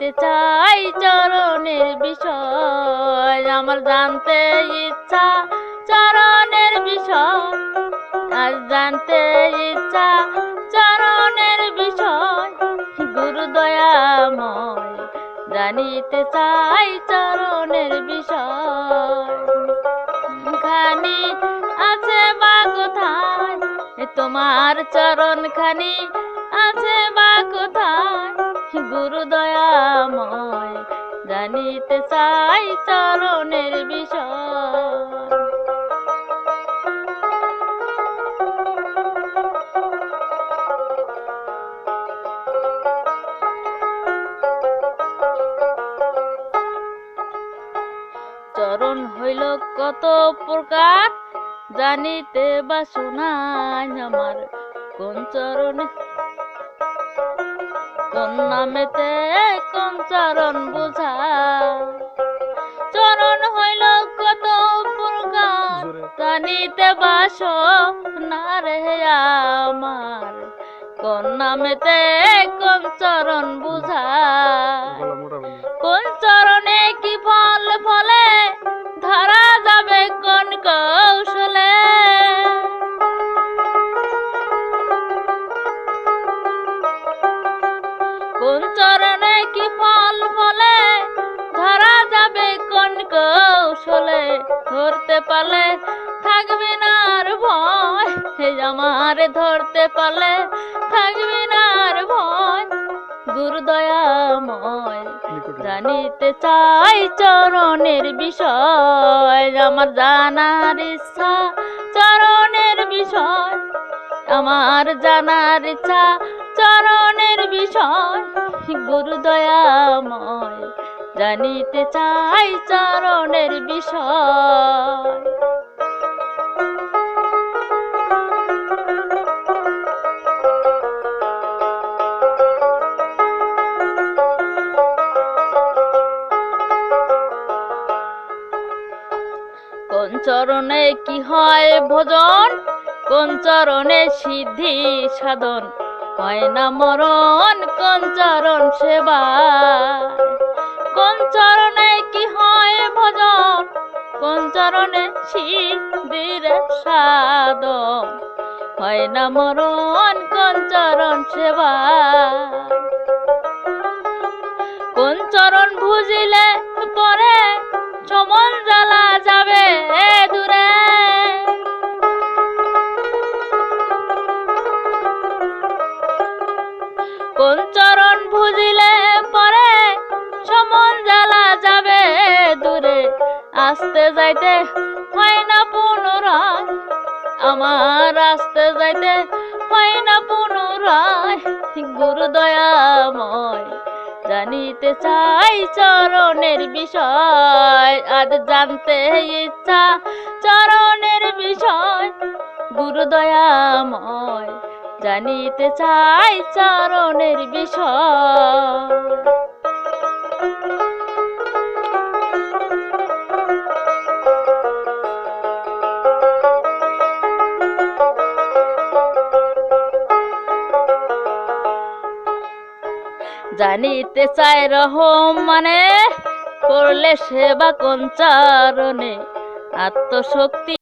জানিতে চাই চরণের বিষয়। আমার জানতে ইচ্ছা চরণের বিষয়। আজ জানতে ইচ্ছা চরণের বিষয়। গুরু দয়াময় জানিতে চাই চরণের বিষয়। খানি আছে বা কোথায় তোমার চরণ খানি আছে বা কোথায় গুরু দয়াময় জানিতে চাই চরণের বিষয়। চরণ হইল কত প্রকার, জানিতে বা শোনাই আমার। কোন চরণে কোন নামেতে কোন চরণ বুঝা? চরণ হইল কত পুরগা জানিতে বাস না রে আমার। কোন নামেতে কোন চরণ বুঝা? কোন কোন চরণে কি ফল ফলে? ধরা যাবে কোন কৌশলে? ধরতে পারলে থাকবে না আর ভয়। হে আমার ধরতে পারলে থাকবে না আর ভয়। গুরু দয়াময় নিকটে জানিতে চাই চরণের বিষয়। আমার জানার ইচ্ছা চরণের বিষয়। আমার জানার ইচ্ছা চরণের বিষয় গুরু দয়াময় জানিতে চাই চরণের বিষয়। কোন চরণে কি হয় ভোজন? কোন চরণে সিদ্ধি সাধন? হয় মরণ, কোন চরণ সেবা? কোন চরণে কি হয় ভজন? কোন চরণে সিদ্ধির সাধন? হয় না মরণ, কোন চরণ সেবা? কোন চরণ ভুজিলে পরে সমন জ্বালা যাবে? দূরে আসতে যাইতে হয় না পুনরায়। আমার আসতে যাইতে হয় না পুনরায়। গুরু দয়াময় জানিতে চাই চরণের বিষয়। আজ জানতে ইচ্ছা চরণের বিষয়। গুরু দয়াময় জানিতে চাই চরণের বিষয়। জানিতে চাই রহম মানে করলে সেবা কোন চারণে। আত্মশক্তি